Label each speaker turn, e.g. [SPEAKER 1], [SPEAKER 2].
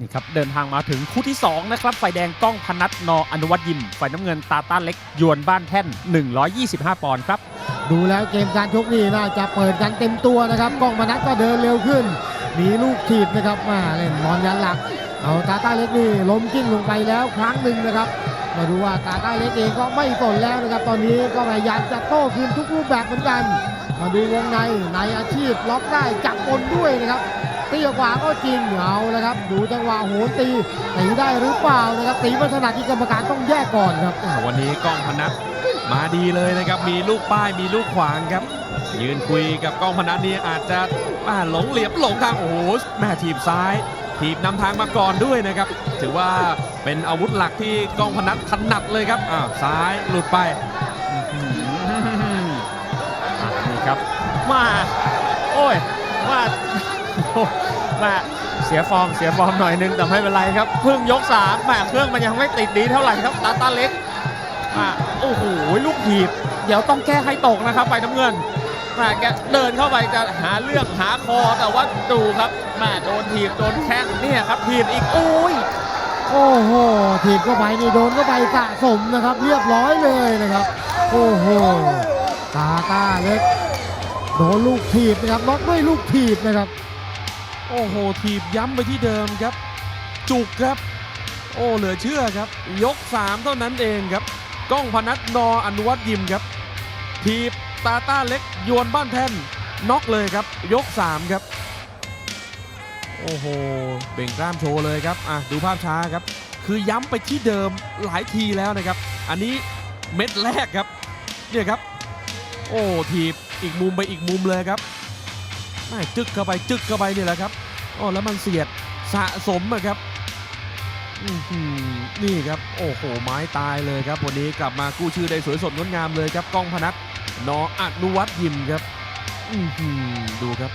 [SPEAKER 1] นี่ครับเดินทางมาถึงคู่ที่ 2 นะครับฝ่ายแดงก้องพนัทนออนุวัตยิมฝ่ายน้ำเงินตาต้าเล็กยวนบ้านแท่น 125 ปอนด์ครับ
[SPEAKER 2] ดูแล้วเกมการชกนี่น่าจะเปิดกันเต็มตัวนะครับก้องมนัสก็เดินเร็วขึ้นหนีลูกถีบนะครับมาเล่นบอลยันหลัก เอาตาต้าเล็กนี่ล้มกิ้งลงไปแล้วครั้งหนึ่งนะครับ มาดูว่าตาต้าเล็กเองก็ไม่สนแล้วนะครับ ตอนนี้ก็พยายามจะโต้คืนทุกรูปแบบเหมือนกัน มาดูวงในในอาชีพล็อกได้จับบนด้วยนะครับ ตีกว่าก็จริงเอาละครับ ดูจังหวะโหนตีตีได้หรือเปล่านะครับตีไม่ถนัดที่กรรมการต้องแยกก่อนครับ
[SPEAKER 3] อ่าวันนี้กล้องพนัทมาดีเลยนะครับ มีลูกป้ายมีลูกขวางครับ ยืนคุยกับกล้องพนัทนี่อาจจะอ่าหลงเหลี่ยมหลงทางโอ้โหแม่ทีบซ้ายทีบนำทางมาก่อนด้วยนะครับ ถือว่าเป็นอาวุธหลักที่กล้องพนัทถนัดเลยครับอ้าวซ้ายหลุดไป
[SPEAKER 1] อะนี่ครับมาโอ้ยมาโอ้ มาเสียฟอร์มเสียฟอร์มหน่อยนึงแต่ไม่เป็นไรครับเพิ่งยกสามแหมเครื่องมันยังไม่ติดดีเท่าไหร่ครับตาตาเล็กมาโอ้โหลูกถีบ เดี๋ยวต้องแก้ให้ตกนะครับ ไปน้ำเงินแมาแกเดินเข้าไปจะหาเรื่องหาคอแต่ว่าดูครับแมาโดนถีบโดนแข้งเนี่ยครับถีบอีกโอ้ย
[SPEAKER 2] โอ้โหถีบเข้าไปนี่โดนเข้าไปสะสมนะครับ เรียบร้อยเลยนะครับ โอ้โหตาตาเล็กโดนลูกถีบนะครับน็อกด้วยลูกถีบนะครับ
[SPEAKER 3] โอ้โหถีบย้ำไปที่เดิมครับ จุกครับ โอ้เหลือเชื่อครับ ยก 3 เท่านั้นเองครับ ก้องพนัทนออนุวัตยิมครับทีบตาต้าเล็กยวนบ้านแท่นน็อกเลยครับ ยก 3 ครับ โอ้โห เบ่งกล้ามโชว์เลยครับอะดูภาพช้าครับ คือย้ำไปที่เดิมหลายทีแล้วนะครับ อันนี้เม็ดแรกครับ เนี่ยครับ โอ้ ถีบอีกมุมไปอีกมุมเลยครับ ไม่จึกเข้าไปจึกเข้าไปนี่แหละครับอ๋อแล้วมันเสียดสะสมอะครับนี่ครับโอ้โหไม้ตายเลยครับวันนี้กลับมากู้ชื่อได้สวยสดงดงามเลยครับก้องพนัทนออนุวัตยิมครับอือหือดูครับ